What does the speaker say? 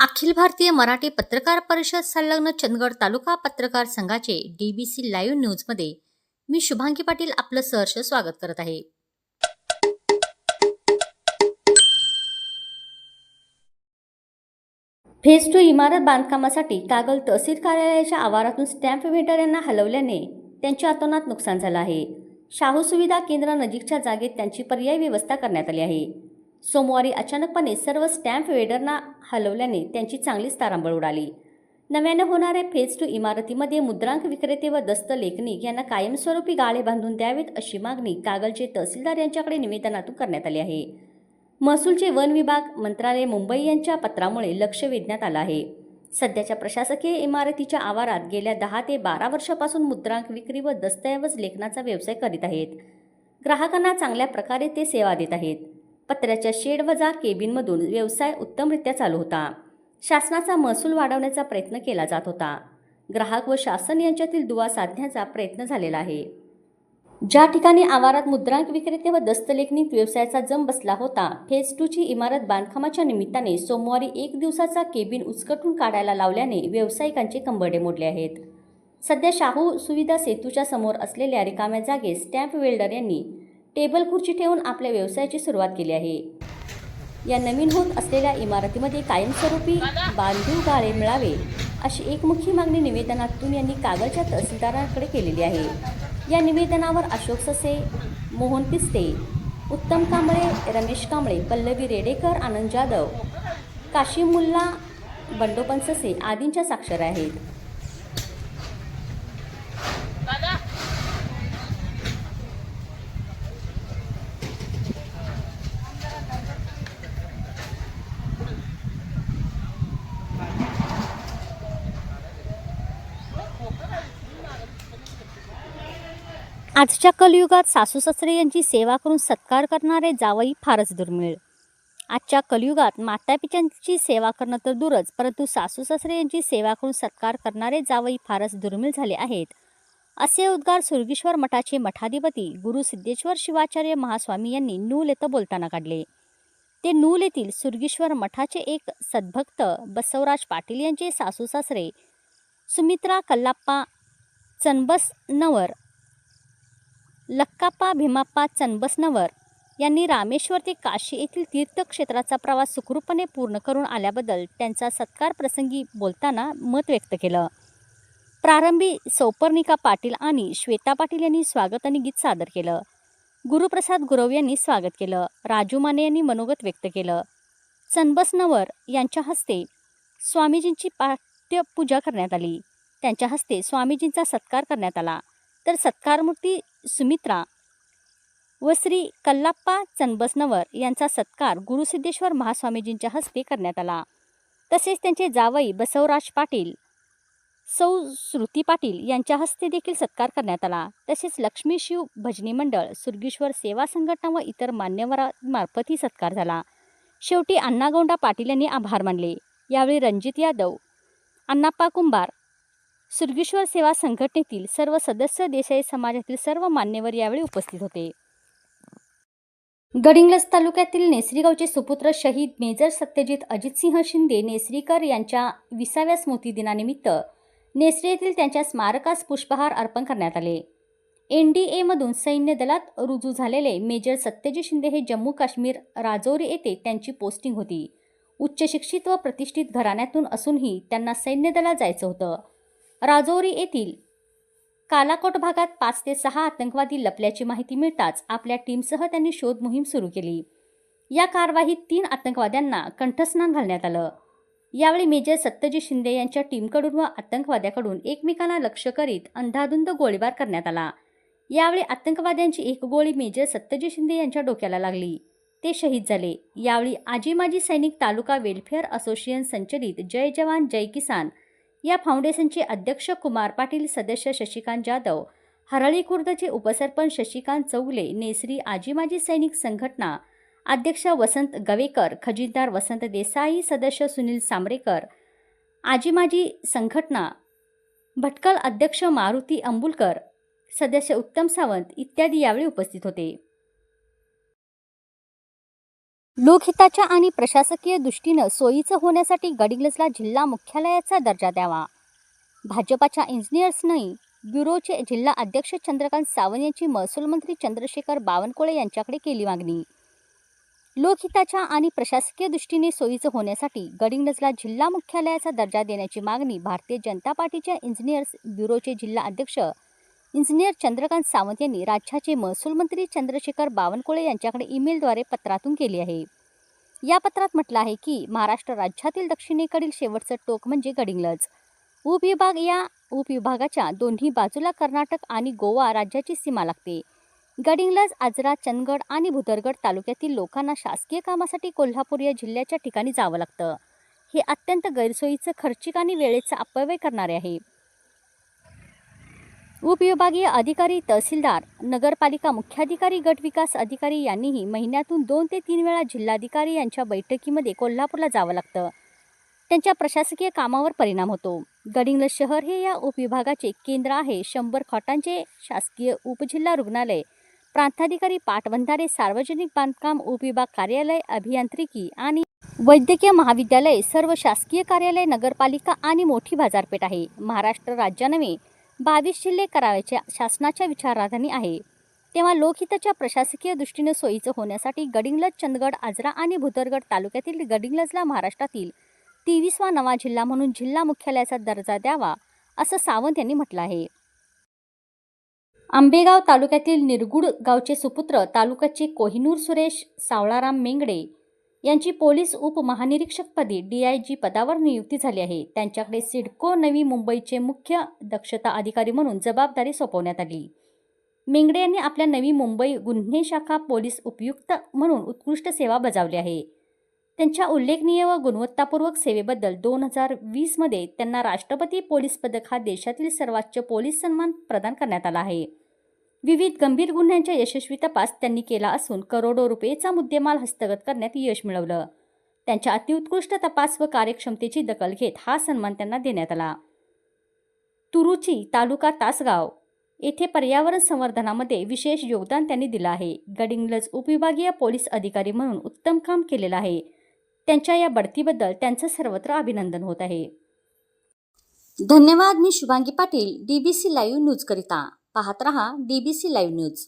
अखिल भारतीय मराठी पत्रकार परिषद संलग्न चंदगड तालुका पत्रकार संघाचे डीबीसी लाईव्ह न्यूजमध्ये मी शुभांगी पाटील आपलं सहर्ष स्वागत करत आहे. फेज टू इमारत बांधकामासाठी कागल तहसील कार्यालयाच्या आवारातून स्टॅम्प वेटर यांना हलवल्याने त्यांच्या अतोनात नुकसान झालं आहे. शाहू सुविधा केंद्र नजीकच्या जागेत त्यांची पर्यायी व्यवस्था करण्यात आली आहे. सोमवारी अचानकपणे सर्व स्टॅम्प वेडरना हलवल्याने त्यांची चांगलीच तारांबळ उडाली. नव्यानं होणाऱ्या फेज टू इमारतीमध्ये मुद्रांक विक्रेते व दस्त लेखनिक यांना कायमस्वरूपी गाळे बांधून द्यावेत अशी मागणी कागलचे तहसीलदार यांच्याकडे निवेदनातून करण्यात आली आहे. महसूलचे वन विभाग मंत्रालय मुंबई यांच्या पत्रामुळे लक्ष वेधण्यात आलं आहे. सध्याच्या प्रशासकीय इमारतीच्या आवारात गेल्या दहा ते बारा वर्षापासून मुद्रांक विक्री व दस्तऐवज लेखनाचा व्यवसाय करीत आहेत. ग्राहकांना चांगल्या प्रकारे ते सेवा देत आहेत. पत्र्याच्या शेड वजा केबिनमधून व्यवसाय उत्तमरित्या चालू होता. शासनाचा महसूल वाढवण्याचा प्रयत्न केला जात होता. ग्राहक व शासन यांच्यातील दुवा साधण्याचा प्रयत्न झालेला आहे. ज्या ठिकाणी आवारात मुद्रांक विक्रेते व दस्तलेखनिक व्यवसायाचा जम बसला होता फेज टूची इमारत बांधकामाच्या निमित्ताने सोमवारी एक दिवसाचा केबिन उचकटून काढायला लावल्याने व्यावसायिकांचे कंबरडे मोडले आहेत. सध्या शाहू सुविधा सेतूच्या समोर असलेल्या रिकाम्या जागेत स्टॅम्प वेल्डर यांनी टेबल खुर्ची ठेवून आपल्या व्यवसायाची सुरुवात केली आहे. या नवीन होत असलेल्या इमारतीमध्ये कायमस्वरूपी बांधीव गाळे मिळावे अशी एकमुखी मागणी निवेदनातून यांनी कागलच्या तहसीलदारांकडे केलेली आहे. या निवेदनावर अशोक ससे मोहन पिस्ते उत्तम कांबळे रमेश कांबळे पल्लवी रेडेकर आनंद जाधव काशिम मुल्ला बंडोपन ससे आदींच्या साक्षर आहेत. आजच्या कलियुगात सासू सासरे यांची सेवा करून सत्कार करणारे जावई फारच दुर्मिळ. आजच्या कलियुगात मातापित्यांची सेवा करणं तर दूरच परंतु सासू सासरे यांची सेवा करून सत्कार करणारे जावई फारच दुर्मिळ झाले आहेत. असे उद्गार सुरगीश्वर मठाचे मठाधिपती गुरु सिद्धेश्वर शिवाचार्य महास्वामी यांनी नूल येथं बोलताना काढले. ते नूल येथील सुरगीश्वर मठाचे एक सद्भक्त बसवराज पाटील यांचे सासू सासरे सुमित्रा कल्लाप्पा चनबसनवर लक्काप्पा भीमाप्पा चनबसनवर. यांनी रामेश्वर ते काशी येथील तीर्थक्षेत्राचा प्रवास सुखरूपणे पूर्ण करून आल्याबद्दल त्यांचा सत्कार प्रसंगी बोलताना मत व्यक्त केलं. प्रारंभी सौपर्णिका पाटील आणि श्वेता पाटील यांनी स्वागत आणि गीत सादर केलं. गुरुप्रसाद गुरव यांनी स्वागत केलं. राजू माने यांनी मनोगत व्यक्त केलं. चनबसनवर यांच्या हस्ते स्वामीजींची पाठ्यपूजा करण्यात आली. त्यांच्या हस्ते स्वामीजींचा सत्कार करण्यात आला. तर सत्कारमूर्ती सुमित्रा व श्री कल्लाप्पा चनबसनवर यांचा सत्कार गुरुसिद्धेश्वर महास्वामीजींच्या हस्ते करण्यात आला. तसेच त्यांचे जावई बसवराज पाटील सौ श्रुती पाटील यांच्या हस्ते देखील सत्कार करण्यात आला. तसेच लक्ष्मी शिव भजनी मंडळ सुरगीश्वर सेवा संघटना व इतर मान्यवरांमार्फतही सत्कार झाला. शेवटी अण्णागौंडा पाटील यांनी आभार मानले. यावेळी रणजित यादव अण्णाप्पा कुंभार सुरगेश्वर सेवा संघटनेतील सर्व सदस्य देसाई समाजातील सर्व मान्यवर यावेळी उपस्थित होते. गडिंग्लज तालुक्यातील नेसरीगावचे सुपुत्र शहीद मेजर सत्यजित अजितसिंह शिंदे नेसरीकर यांच्या विसाव्या स्मृती दिनानिमित्त नेसरी येथील त्यांच्या स्मारकास पुष्पहार अर्पण करण्यात आले. एन डी एमधून सैन्य दलात रुजू झालेले मेजर सत्यजित शिंदे हे जम्मू काश्मीर राजौरी येथे त्यांची पोस्टिंग होती. उच्च शिक्षित व प्रतिष्ठित घराण्यातून असूनही त्यांना सैन्य दलात जायचं होतं. राजौरी येथील कालाकोट भागात पाच ते सहा आतंकवादी लपल्याची माहिती मिळताच आपल्या टीमसह त्यांनी शोध मोहीम सुरू केली. या कारवाईत तीन आतंकवाद्यांना कंठस्नान घालण्यात आलं. यावेळी मेजर सत्यजित शिंदे यांच्या टीमकडून व आतंकवाद्याकडून एकमेकांना लक्ष करीत अंधाधुंद गोळीबार करण्यात आला. यावेळी आतंकवाद्यांची एक गोळी मेजर सत्यजित शिंदे यांच्या डोक्याला लागली. ते शहीद झाले. यावेळी आजी माजी सैनिक तालुका वेलफेअर असोसिएशन संचलित जय जवान जय किसान या फाउंडेशनचे अध्यक्ष कुमार पाटील सदस्य शशिकांत जाधव हरळी खुर्दचे उपसरपंच शशिकांत चौगले नेसरी आजी माजी सैनिक संघटना अध्यक्ष वसंत गवेकर खजिनदार वसंत देसाई सदस्य सुनील सांबरेकर आजी माजी संघटना भटकल अध्यक्ष मारुती अंबुलकर सदस्य उत्तम सावंत इत्यादी यावेळी उपस्थित होते. लोकहिताच्या आणि प्रशासकीय दृष्टीनं सोयीचं होण्यासाठी गडिंग्लजला जिल्हा मुख्यालयाचा दर्जा द्यावा. भाजपाच्या इंजिनियर्सनंही ब्युरोचे जिल्हा अध्यक्ष चंद्रकांत सावंत यांची महसूल मंत्री चंद्रशेखर बावनकुळे यांच्याकडे केली मागणी. लोकहिताच्या आणि प्रशासकीय दृष्टीने सोयीचं होण्यासाठी गडिंगजला जिल्हा मुख्यालयाचा दर्जा देण्याची मागणी भारतीय जनता पार्टीच्या इंजिनियर्स ब्युरोचे जिल्हा अध्यक्ष इंजिनियर चंद्रकांत सावंत यांनी राज्याचे महसूल मंत्री चंद्रशेखर बावनकुळे यांच्याकडे ईमेलद्वारे पत्रातून केली आहे. या पत्रात म्हटलं आहे की महाराष्ट्र राज्यातील दक्षिणेकडील शेवटचं टोक म्हणजे गडिंगलज. उपविभाग या उपविभागाच्या दोन्ही बाजूला कर्नाटक आणि गोवा राज्याची सीमा लागते. गडिंगलज आजरा चंदगड आणि भुदरगड तालुक्यातील लोकांना शासकीय कामासाठी कोल्हापूर या जिल्ह्याच्या ठिकाणी जावं लागतं. हे अत्यंत गैरसोयीचं खर्चिक आणि वेळेचा अपव्यय करणारे आहे. उपविभागीय अधिकारी तहसीलदार नगरपालिका मुख्याधिकारी गट विकास अधिकारी यांनीही महिन्यातून दोन ते तीन वेळा जिल्हाधिकारी यांच्या बैठकीमध्ये कोल्हापूरला जावं लागतं. त्यांच्या प्रशासकीय कामावर परिणाम होतो. गडिंग्लज शहर हे या उपविभागाचे केंद्र आहे. शंभर खाटांचे शासकीय उपजिल्हा रुग्णालय प्रांताधिकारी पाटबंधारे सार्वजनिक बांधकाम उपविभाग कार्यालय अभियांत्रिकी आणि वैद्यकीय महाविद्यालय सर्व शासकीय कार्यालय नगरपालिका आणि मोठी बाजारपेठ आहे. महाराष्ट्र राज्यानवे बावीस जिल्हे करावायचे शासनाच्या विचारधानी आहे. तेव्हा लोकहिताच्या प्रशासकीय दृष्टीने सोयीचं होण्यासाठी गडिंग्लज चंदगड आजरा आणि भुदरगड तालुक्यातील गडिंग्लजला महाराष्ट्रातील तेवीसवा नवा जिल्हा म्हणून जिल्हा मुख्यालयाचा दर्जा द्यावा असं सावंत यांनी म्हटलं आहे. आंबेगाव तालुक्यातील निरगुड गावचे सुपुत्र तालुक्याचे कोहिनूर सुरेश सावळाराम मेंगडे यांची पोलीस उपमहानिरीक्षकपदी डी आय जी पदावर नियुक्ती झाली आहे. त्यांच्याकडे सिडको नवी मुंबईचे मुख्य दक्षता अधिकारी म्हणून जबाबदारी सोपवण्यात आली. मेंगडे यांनी आपल्या नवी मुंबई गुन्हे शाखा पोलीस उपयुक्त म्हणून उत्कृष्ट सेवा बजावली आहे. त्यांच्या उल्लेखनीय व गुणवत्तापूर्वक सेवेबद्दल दोन हजार वीसमध्ये त्यांना राष्ट्रपती पोलीस पदक हा देशातील सर्वोच्च पोलीस सन्मान प्रदान करण्यात आला आहे. विविध गंभीर गुन्ह्यांचा यशस्वी तपास त्यांनी केला असून करोडो रुपयेचा मुद्देमाल हस्तगत करण्यात यश मिळवलं. त्यांच्या अतिउत्कृष्ट तपास व कार्यक्षमतेची दखल घेत हा सन्मान त्यांना देण्यात आला. तुरुची तालुका तासगाव येथे पर्यावरण संवर्धनामध्ये विशेष योगदान त्यांनी दिलं आहे. गडिंगलज उपविभागीय पोलीस अधिकारी म्हणून उत्तम काम केलेलं आहे. त्यांच्या या बढतीबद्दल त्यांचं सर्वत्र अभिनंदन होत आहे. धन्यवाद मी Shubhangi Patil D B C live न्यूजकरिता पाहत रहा D B C live news